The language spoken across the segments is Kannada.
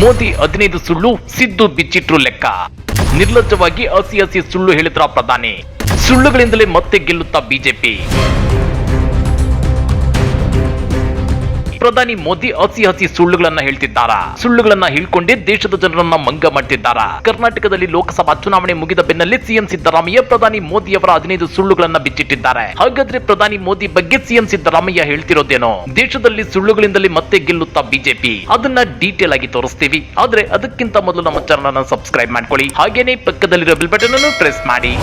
ಮೋದಿ ಹದಿನೈದು ಸುಳ್ಳು, ಸಿದ್ದು ಬಿಚ್ಚಿಟ್ರು ಲೆಕ್ಕ. ನಿರ್ಲಜ್ಜವಾಗಿ ಹಸಿ ಹಸಿ ಸುಳ್ಳು ಹೇಳಿದ್ರ ಪ್ರಧಾನಿ? ಸುಳ್ಳುಗಳಿಂದಲೇ ಮತ್ತೆ ಗೆಲ್ಲುತ್ತಾ ಬಿಜೆಪಿ? ಪ್ರಧಾನಿ ಮೋದಿ ಹಸಿ ಹಸಿ ಸುಳ್ಳುಗಳನ್ನ ಹೇಳ್ತಿದ್ದಾರಾ? ಸುಳ್ಳುಗಳನ್ನ ಹೇಳ್ಕೊಂಡೇ ದೇಶದ ಜನರನ್ನ ಮಂಗ ಮಾಡ್ತಿದ್ದಾರಾ? ಕರ್ನಾಟಕದಲ್ಲಿ ಲೋಕಸಭಾ ಚುನಾವಣೆ ಮುಗಿದ ಬೆನ್ನಲ್ಲೇ ಸಿಎಂ ಸಿದ್ದರಾಮಯ್ಯ ಪ್ರಧಾನಿ ಮೋದಿ ಅವರ ಹದಿನೈದು ಸುಳ್ಳುಗಳನ್ನ ಬಿಚ್ಚಿಟ್ಟಿದ್ದಾರೆ. ಹಾಗಾದ್ರೆ ಪ್ರಧಾನಿ ಮೋದಿ ಬಗ್ಗೆ ಸಿಎಂ ಸಿದ್ದರಾಮಯ್ಯ ಹೇಳ್ತಿರೋದೇನೋ? ದೇಶದಲ್ಲಿ ಸುಳ್ಳುಗಳಿಂದಲೇ ಮತ್ತೆ ಗೆಲ್ಲುತ್ತಾ ಬಿಜೆಪಿ? ಅದನ್ನ ಡೀಟೇಲ್ ಆಗಿ ತೋರಿಸ್ತೀವಿ. ಆದ್ರೆ ಅದಕ್ಕಿಂತ ಮೊದಲು ನಮ್ಮ ಚಾನಲ್ ಅನ್ನು ಸಬ್ಸ್ಕ್ರೈಬ್ ಮಾಡ್ಕೊಳ್ಳಿ. ಹಾಗೇನೆ ಪಕ್ಕದಲ್ಲಿರೋ ಬಿಲ್ ಬಟನ್ ಅನ್ನು ಪ್ರೆಸ್ ಮಾಡಿ.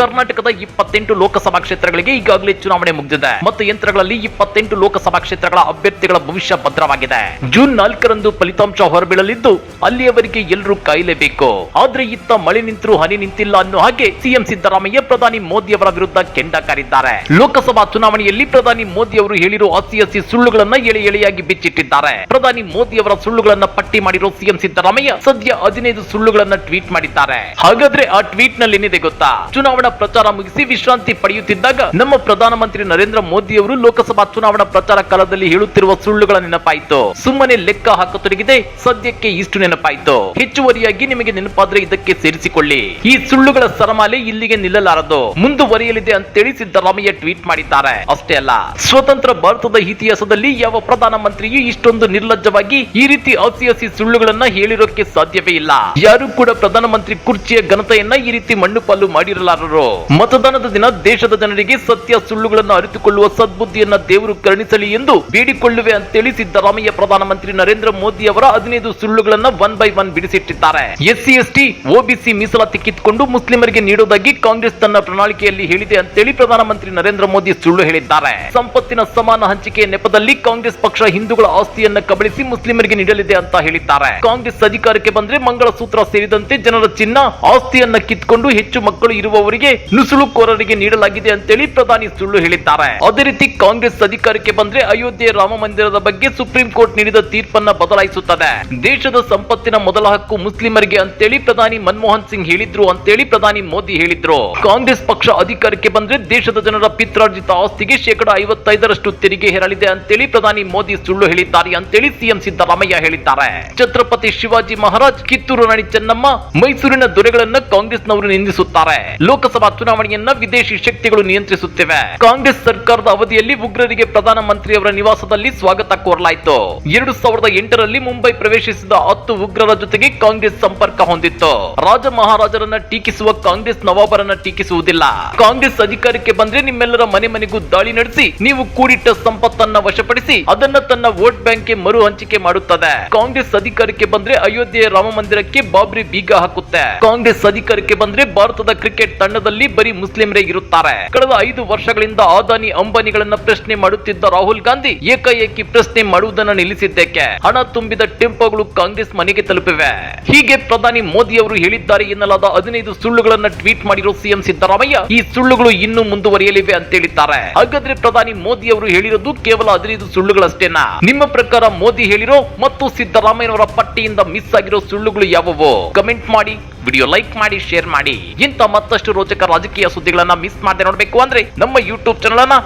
ಕರ್ನಾಟಕದ ಇಪ್ಪತ್ತೆಂಟು ಲೋಕಸಭಾ ಕ್ಷೇತ್ರಗಳಿಗೆ ಈಗಾಗಲೇ ಚುನಾವಣೆ ಮುಗಿದಿದೆ. ಮತ್ತು ಯಂತ್ರಗಳಲ್ಲಿ ಇಪ್ಪತ್ತೆಂಟು ಲೋಕಸಭಾ ಕ್ಷೇತ್ರಗಳ ಅಭ್ಯರ್ಥಿಗಳ ಭವಿಷ್ಯ ಭದ್ರವಾಗಿದೆ. ಜೂನ್ ನಾಲ್ಕರಂದು ಫಲಿತಾಂಶ ಹೊರಬೀಳಲಿದ್ದು, ಅಲ್ಲಿಯವರೆಗೆ ಎಲ್ಲರೂ ಕಾಯಲೇಬೇಕು. ಆದ್ರೆ ಇತ್ತ ಮಳೆ ನಿಂತರೂ ಹನಿ ನಿಂತಿಲ್ಲ ಅನ್ನೋ ಹಾಗೆ ಸಿಎಂ ಸಿದ್ದರಾಮಯ್ಯ, ಪ್ರಧಾನಿ ಮೋದಿ ಅವರ ವಿರುದ್ಧ ಕೆಂಡ ಕಾರಿದ್ದಾರೆ ಲೋಕಸಭಾ ಚುನಾವಣೆಯಲ್ಲಿ ಪ್ರಧಾನಿ ಮೋದಿ ಅವರು ಹೇಳಿರೋ ಹಸಿ ಹಸಿ ಸುಳ್ಳುಗಳನ್ನ ಎಳೆ ಎಳೆಯಾಗಿ ಬಿಚ್ಚಿಟ್ಟಿದ್ದಾರೆ. ಪ್ರಧಾನಿ ಮೋದಿ ಅವರ ಸುಳ್ಳುಗಳನ್ನ ಪಟ್ಟಿ ಮಾಡಿರೋ ಸಿಎಂ ಸಿದ್ದರಾಮಯ್ಯ ಸದ್ಯ ಹದಿನೈದು ಸುಳ್ಳುಗಳನ್ನ ಟ್ವೀಟ್ ಮಾಡಿದ್ದಾರೆ. ಹಾಗಾದ್ರೆ ಆ ಟ್ವೀಟ್ನಲ್ಲಿ ಏನಿದೆ ಗೊತ್ತಾ? ಚುನಾವಣಾ ಪ್ರಚಾರ ಮುಗಿಸಿ ವಿಶ್ರಾಂತಿ ಪಡೆಯುತ್ತಿದ್ದಾಗ ನಮ್ಮ ಪ್ರಧಾನಮಂತ್ರಿ ನರೇಂದ್ರ ಮೋದಿ ಅವರು ಲೋಕಸಭಾ ಚುನಾವಣಾ ಪ್ರಚಾರ ಕಾಲದಲ್ಲಿ ಹೇಳುತ್ತಿರುವ ಸುಳ್ಳುಗಳ ನೆನಪಾಯಿತು. ಸುಮ್ಮನೆ ಲೆಕ್ಕ ಹಾಕತೊಡಗಿದೆ, ಸದ್ಯಕ್ಕೆ ಇಷ್ಟು ನೆನಪಾಯಿತು. ಹೆಚ್ಚುವರಿಯಾಗಿ ನಿಮಗೆ ನೆನಪಾದ್ರೆ ಇದಕ್ಕೆ ಸೇರಿಸಿಕೊಳ್ಳಿ. ಈ ಸುಳ್ಳುಗಳ ಸರಮಾಲೆ ಇಲ್ಲಿಗೆ ನಿಲ್ಲಲಾರದು. ಮುಂದುವರಿಯಲಿದೆ ಅಂತೇಳಿ ಸಿದ್ದರಾಮಯ್ಯ ಟ್ವೀಟ್ ಮಾಡಿದ್ದಾರೆ. ಅಷ್ಟೇ ಅಲ್ಲ, ಸ್ವತಂತ್ರ ಭಾರತದ ಇತಿಹಾಸದಲ್ಲಿ ಯಾವ ಪ್ರಧಾನಮಂತ್ರಿಯೂ ಇಷ್ಟೊಂದು ನಿರ್ಲಜ್ಜವಾಗಿ ಈ ರೀತಿ ಹಸಿ ಹಸಿ ಸುಳ್ಳುಗಳನ್ನ ಹೇಳಿರೋಕೆ ಸಾಧ್ಯವೇ ಇಲ್ಲ. ಯಾರು ಕೂಡ ಪ್ರಧಾನಮಂತ್ರಿ ಕುರ್ಚಿಯ ಘನತೆಯನ್ನ ಈ ರೀತಿ ಮಣ್ಣು ಪಾಲು ಮಾಡಿರಲಾರರು. ಮತದಾನದ ದಿನ ದೇಶದ ಜನರಿಗೆ ಸತ್ಯ ಸುಳ್ಳುಗಳನ್ನು ಅರಿತುಕೊಳ್ಳುವ ಸದ್ಬುದ್ಧಿಯನ್ನ ದೇವರು ಕರುಣಿಸಲಿ ಎಂದು ಬೇಡಿಕೊಳ್ಳುವೆ ಅಂತೇಳಿ ಸಿದ್ದರಾಮಯ್ಯ ಪ್ರಧಾನಮಂತ್ರಿ ನರೇಂದ್ರ ಮೋದಿ ಅವರ ಹದಿನೈದು ಸುಳ್ಳುಗಳನ್ನ ಒನ್ ಬೈ ಒನ್ ಬಿಡಿಸಿಟ್ಟಿದ್ದಾರೆ. ಎಸ್ಸಿ, ಎಸ್ಟಿ ಒಬಿಸಿ ಮೀಸಲಾತಿ ಕಿತ್ಕೊಂಡು ಮುಸ್ಲಿಮರಿಗೆ ನೀಡುವುದಾಗಿ ಕಾಂಗ್ರೆಸ್ ತನ್ನ ಪ್ರಣಾಳಿಕೆಯಲ್ಲಿ ಹೇಳಿದೆ ಅಂತೇಳಿ ಪ್ರಧಾನಮಂತ್ರಿ ನರೇಂದ್ರ ಮೋದಿ ಸುಳ್ಳು ಹೇಳಿದ್ದಾರೆ. ಸಂಪತ್ತಿನ ಸಮಾನ ಹಂಚಿಕೆ ನೆಪದಲ್ಲಿ ಕಾಂಗ್ರೆಸ್ ಪಕ್ಷ ಹಿಂದೂಗಳ ಆಸ್ತಿಯನ್ನ ಕಬಳಿಸಿ ಮುಸ್ಲಿಮರಿಗೆ ನೀಡಲಿದೆ ಅಂತ ಹೇಳಿದ್ದಾರೆ. ಕಾಂಗ್ರೆಸ್ ಅಧಿಕಾರಕ್ಕೆ ಬಂದ್ರೆ ಮಂಗಳಸೂತ್ರ ಸೇರಿದಂತೆ ಜನರ ಚಿನ್ನ, ಆಸ್ತಿಯನ್ನ ಕಿತ್ಕೊಂಡು ಹೆಚ್ಚು ಮಕ್ಕಳು ಇರುವವರಿಗೆ ನುಸುಳುಕೋರರಿಗೆ ನೀಡಲಾಗಿದೆ ಅಂತೇಳಿ ಪ್ರಧಾನಿ ಸುಳ್ಳು ಹೇಳಿದ್ದಾರೆ. ಅದೇ ರೀತಿ ಕಾಂಗ್ರೆಸ್ ಅಧಿಕಾರಕ್ಕೆ ಬಂದ್ರೆ ಅಯೋಧ್ಯೆ ರಾಮ ಮಂದಿರದ ಬಗ್ಗೆ ಸುಪ್ರೀಂ ಕೋರ್ಟ್ ನೀಡಿದ ತೀರ್ಪನ್ನ ಬದಲಾಯಿಸುತ್ತದೆ. ದೇಶದ ಸಂಪತ್ತಿನ ಮೊದಲ ಹಕ್ಕು ಮುಸ್ಲಿಮರಿಗೆ ಅಂತೇಳಿ ಪ್ರಧಾನಿ ಮನಮೋಹನ್ ಸಿಂಗ್ ಹೇಳಿದ್ರು ಅಂತೇಳಿ ಪ್ರಧಾನಿ ಮೋದಿ ಹೇಳಿದ್ರು. ಕಾಂಗ್ರೆಸ್ ಪಕ್ಷ ಅಧಿಕಾರಕ್ಕೆ ಬಂದ್ರೆ ದೇಶದ ಜನರ ಪಿತ್ರಾರ್ಜಿತ ಆಸ್ತಿಗೆ ಶೇಕಡ ಐವತ್ತೈದರಷ್ಟು ತೆರಿಗೆ ಹೇರಲಿದೆ ಅಂತೇಳಿ ಪ್ರಧಾನಿ ಮೋದಿ ಸುಳ್ಳು ಹೇಳಿದ್ದಾರೆ ಅಂತೇಳಿ ಸಿಎಂ ಸಿದ್ದರಾಮಯ್ಯ ಹೇಳಿದ್ದಾರೆ. ಛತ್ರಪತಿ ಶಿವಾಜಿ ಮಹಾರಾಜ್ ಕಿತ್ತೂರು ರಾಣಿ ಚೆನ್ನಮ್ಮ ಮೈಸೂರಿನ ದೊರೆಗಳನ್ನ ಕಾಂಗ್ರೆಸ್ನವರು ನಿಂದಿಸುತ್ತಾರೆ. ಲೋಕಸಭಾ ಚುನಾವಣೆಯನ್ನ ವಿದೇಶಿ ಶಕ್ತಿಗಳು ನಿಯಂತ್ರಿಸುತ್ತಿವೆ. ಕಾಂಗ್ರೆಸ್ ಸರ್ಕಾರದ ಅವಧಿಯಲ್ಲಿ ಉಗ್ರರಿಗೆ ಪ್ರಧಾನಮಂತ್ರಿಯವರ ನಿವಾಸದಲ್ಲಿ ಸ್ವಾಗತ ಕೋರಲಾಯಿತು. ಎರಡು ಸಾವಿರದ ಎಂಟರಲ್ಲಿ ಮುಂಬೈ ಪ್ರವೇಶಿಸಿದ ಹತ್ತು ಉಗ್ರರ ಜೊತೆಗೆ ಕಾಂಗ್ರೆಸ್ ಸಂಪರ್ಕ ಹೊಂದಿತ್ತು. ರಾಜ ಮಹಾರಾಜರನ್ನ ಟೀಕಿಸುವ ಕಾಂಗ್ರೆಸ್ ನವಾಬರನ್ನ ಟೀಕಿಸುವುದಿಲ್ಲ. ಕಾಂಗ್ರೆಸ್ ಅಧಿಕಾರಕ್ಕೆ ಬಂದ್ರೆ ನಿಮ್ಮೆಲ್ಲರ ಮನೆ ಮನೆಗೂ ದಾಳಿ ನಡೆಸಿ, ನೀವು ಕೂಡಿಟ್ಟ ಸಂಪತ್ತನ್ನ ವಶಪಡಿಸಿ, ಅದನ್ನ ತನ್ನ ವೋಟ್ ಬ್ಯಾಂಕ್ಗೆ ಮರು ಹಂಚಿಕೆ ಮಾಡುತ್ತದೆ. ಕಾಂಗ್ರೆಸ್ ಅಧಿಕಾರಕ್ಕೆ ಬಂದ್ರೆ ಅಯೋಧ್ಯೆಯ ರಾಮ ಮಂದಿರಕ್ಕೆ ಬಾಬ್ರಿ ಬೀಗ ಹಾಕುತ್ತೆ. ಕಾಂಗ್ರೆಸ್ ಅಧಿಕಾರಕ್ಕೆ ಬಂದ್ರೆ ಭಾರತದ ಕ್ರಿಕೆಟ್ ತಂಡದಲ್ಲಿ ಬರೀ ಮುಸ್ಲಿಮರೇ ಇರುತ್ತಾರೆ. ಕಳೆದ ಐದು ವರ್ಷಗಳಿಂದ ಅದಾನಿ ಅಂಬಾನಿಗಳನ್ನ ಪ್ರಶ್ನೆ ಮಾಡುತ್ತಿದ್ದ ರಾಹುಲ್ ಗಾಂಧಿ ಏಕಾಏಕಿ ಪ್ರಶ್ನೆ ಮಾಡುವುದನ್ನ ನಿಲ್ಲಿಸಿದ್ದಕ್ಕೆ ಹಣ ತುಂಬಿದ ಟೆಂಪೋಗಳು ಕಾಂಗ್ರೆಸ್ ಮನೆಗೆ ತಲುಪಿವೆ. ಹೀಗೆ ಪ್ರಧಾನಿ ಮೋದಿ ಅವರು ಹೇಳಿದ್ದಾರೆ ಎನ್ನಲಾದ ಹದಿನೈದು ಸುಳ್ಳುಗಳನ್ನ ಟ್ವೀಟ್ ಮಾಡಿರೋ ಸಿಎಂ ಸಿದ್ದರಾಮಯ್ಯ, ಈ ಸುಳ್ಳುಗಳು ಇನ್ನೂ ಮುಂದುವರಿಯಲಿವೆ ಅಂತ ಹೇಳಿದ್ದಾರೆ. ಹಾಗಾದ್ರೆ ಪ್ರಧಾನಿ ಮೋದಿ ಅವರು ಹೇಳಿರೋದು ಕೇವಲ ಹದಿನೈದು ಸುಳ್ಳುಗಳಷ್ಟೇನಾ? ನಿಮ್ಮ ಪ್ರಕಾರ ಮೋದಿ ಹೇಳಿರೋ ಮತ್ತು ಸಿದ್ದರಾಮಯ್ಯನವರ ಪಟ್ಟಿಯಿಂದ ಮಿಸ್ ಆಗಿರೋ ಸುಳ್ಳುಗಳು ಯಾವುವು? ಕಮೆಂಟ್ ಮಾಡಿ, ವಿಡಿಯೋ ಲೈಕ್ ಮಾಡಿ, ಶೇರ್ ಮಾಡಿ. ಇಂತ ಮತ್ತಷ್ಟು ರೋಚಕ ರಾಜಕೀಯ ಸುದ್ದಿಗಳನ್ನ ಮಿಸ್ ಮಾಡದೆ ನೋಡಬೇಕು ಅಂದ್ರೆ ನಮ್ಮ ಯೂಟ್ಯೂಬ್ ಚಾನಲ್ ಅನ್ನ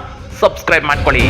ಸಬ್ಸ್ಕ್ರೈಬ್ ಮಾಡ್ಕೊಳ್ಳಿ.